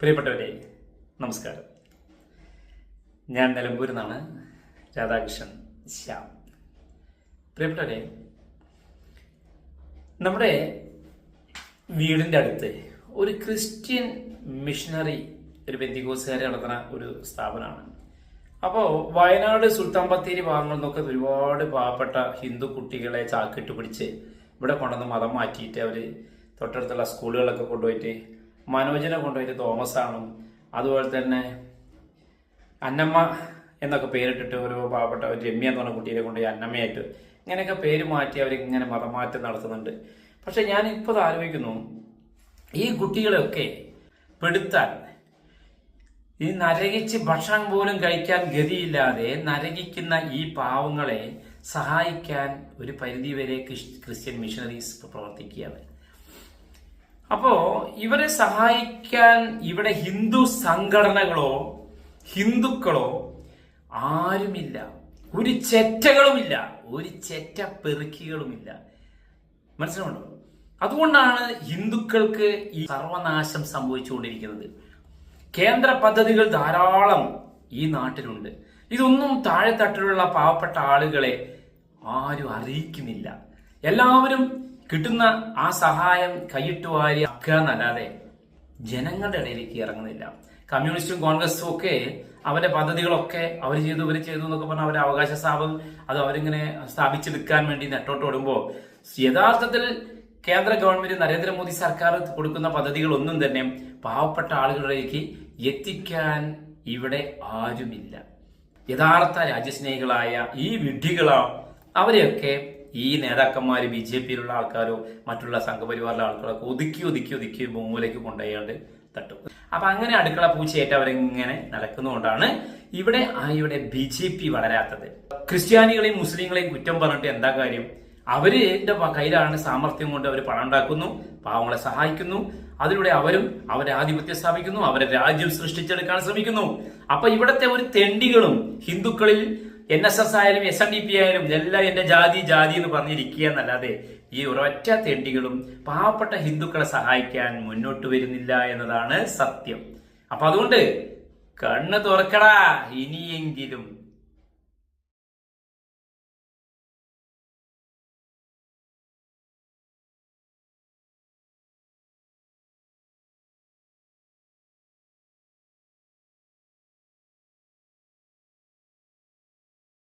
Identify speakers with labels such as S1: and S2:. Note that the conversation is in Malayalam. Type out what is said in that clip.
S1: പ്രിയപ്പെട്ടവരെ നമസ്കാരം. ഞാൻ നിലമ്പൂരിൽ നിന്നാണ് രാധാകൃഷ്ണൻ ശ്യാം. പ്രിയപ്പെട്ടവരെ നമ്മുടെ വീടിന്റെ അടുത്ത് ഒരു ക്രിസ്ത്യൻ മിഷണറി ഒരു ബന്ധികോസുകാരെ നടത്തുന്ന ഒരു സ്ഥാപനമാണ്. അപ്പോൾ വയനാട് സുൽത്താൻ ബത്തേരി ഭാഗങ്ങളിൽ നിന്നൊക്കെ ഒരുപാട് പാവപ്പെട്ട ഹിന്ദു കുട്ടികളെ ചാക്കിട്ട് പിടിച്ച് ഇവിടെ കൊണ്ടുവന്ന് മതം മാറ്റിയിട്ട് അവർ തൊട്ടടുത്തുള്ള സ്കൂളുകളൊക്കെ കൊണ്ടുപോയിട്ട് മനോജനെ കൊണ്ടുപോയിട്ട് തോമസ് ആണും അതുപോലെ തന്നെ അന്നമ്മ എന്നൊക്കെ പേരിട്ടിട്ട് ഒരു പാവപ്പെട്ട ഒരു രമ്യ എന്ന് പറഞ്ഞ കുട്ടിയെ കൊണ്ടുപോയി അന്നമ്മയായിട്ട് ഇങ്ങനെയൊക്കെ പേര് മാറ്റി അവർ ഇങ്ങനെ മതമാറ്റം നടത്തുന്നുണ്ട്. പക്ഷെ ഞാൻ ഇപ്പോൾ ആലോചിക്കുന്നു ഈ കുട്ടികളെയൊക്കെ പെടുത്താൻ ഈ നരകിച്ച് ഭക്ഷണം പോലും കഴിക്കാൻ ഗതിയില്ലാതെ നരകിക്കുന്ന ഈ പാവങ്ങളെ സഹായിക്കാൻ ഒരു പരിധിവരെ വരെ ക്രിസ്ത്യൻ മിഷണറീസ് പ്രവർത്തിക്കുകയാണ്. അപ്പോ ഇവരെ സഹായിക്കാൻ ഇവിടെ ഹിന്ദു സംഘടനകളോ ഹിന്ദുക്കളോ ആരുമില്ല. ഒരു ചെറ്റകളുമില്ല. ഒരു ചെറ്റ പെറുക്കികളുമില്ല. മനസ്സിലുണ്ടോ അതുകൊണ്ടാണ് ഹിന്ദുക്കൾക്ക് ഈ സർവനാശം സംഭവിച്ചുകൊണ്ടിരിക്കുന്നത്. കേന്ദ്ര പദ്ധതികൾ ധാരാളം ഈ നാട്ടിലുണ്ട്. ഇതൊന്നും താഴെത്തട്ടിലുള്ള പാവപ്പെട്ട ആളുകളെ ആരും അറിയിക്കുന്നില്ല. എല്ലാവരും കിട്ടുന്ന ആ സഹായം കൈയിട്ട് വാരി എന്നല്ലാതെ ജനങ്ങളുടെ ഇടയിലേക്ക് ഇറങ്ങുന്നില്ല. കമ്മ്യൂണിസ്റ്റും കോൺഗ്രസും ഒക്കെ അവരുടെ പദ്ധതികളൊക്കെ അവർ ചെയ്തു ഇവർ ചെയ്തു എന്നൊക്കെ പറഞ്ഞാൽ അവരുടെ അവകാശ സ്ഥാപനം അത് അവരിങ്ങനെ സ്ഥാപിച്ചെടുക്കാൻ വേണ്ടി നെട്ടോട്ട് ഓടുമ്പോൾ യഥാർത്ഥത്തിൽ കേന്ദ്ര ഗവൺമെന്റ് നരേന്ദ്രമോദി സർക്കാർ കൊടുക്കുന്ന പദ്ധതികളൊന്നും തന്നെ പാവപ്പെട്ട ആളുകളിലേക്ക് എത്തിക്കാൻ ഇവിടെ ആരുമില്ല. യഥാർത്ഥ രാജ്യസ്നേഹികളായ ഈ വിഡ്ഢികളോ അവരെയൊക്കെ ഈ നേതാക്കന്മാർ ബി ജെ പിയിലുള്ള ആൾക്കാരോ മറ്റുള്ള സംഘപരിവാറിലെ ആൾക്കാരോ ഒക്കെ ഒതുക്കി ഒതുക്കി ഒതുക്കി മൂലയ്ക്ക് കൊണ്ടുപോയാണ്ട് തട്ടും. അപ്പൊ അങ്ങനെ അടുക്കള പൂച്ചയായിട്ട് അവരിങ്ങനെ നടക്കുന്നതുകൊണ്ടാണ് ഇവിടെ ആ ഇവിടെ ബി ജെ പി വളരാത്തത്. ക്രിസ്ത്യാനികളെയും മുസ്ലിങ്ങളെയും കുറ്റം പറഞ്ഞിട്ട് എന്താ കാര്യം? അവരുടെ കയ്യിലാണ് സാമർഥ്യം കൊണ്ട് അവർ പണം ഉണ്ടാക്കുന്നു പാവങ്ങളെ സഹായിക്കുന്നു. അതിലൂടെ അവരും അവരെ ആധിപത്യം സ്ഥാപിക്കുന്നു അവരെ രാജ്യം സൃഷ്ടിച്ചെടുക്കാൻ ശ്രമിക്കുന്നു. അപ്പൊ ഇവിടത്തെ ഒരു തെണ്ടികളും ഹിന്ദുക്കളിൽ എൻ എസ് എസ് ആയാലും എസ് എൻ ഡി പി ആയാലും എല്ലാം എന്റെ ജാതി ജാതി എന്ന് പറഞ്ഞിരിക്കുക എന്നല്ലാതെ ഈ ഒരൊറ്റ തെണ്ടികളും പാവപ്പെട്ട ഹിന്ദുക്കളെ സഹായിക്കാൻ മുന്നോട്ട് വരുന്നില്ല എന്നതാണ് സത്യം. അപ്പൊ അതുകൊണ്ട് കണ്ണ് തുറക്കടാ. ഇനിയെങ്കിലും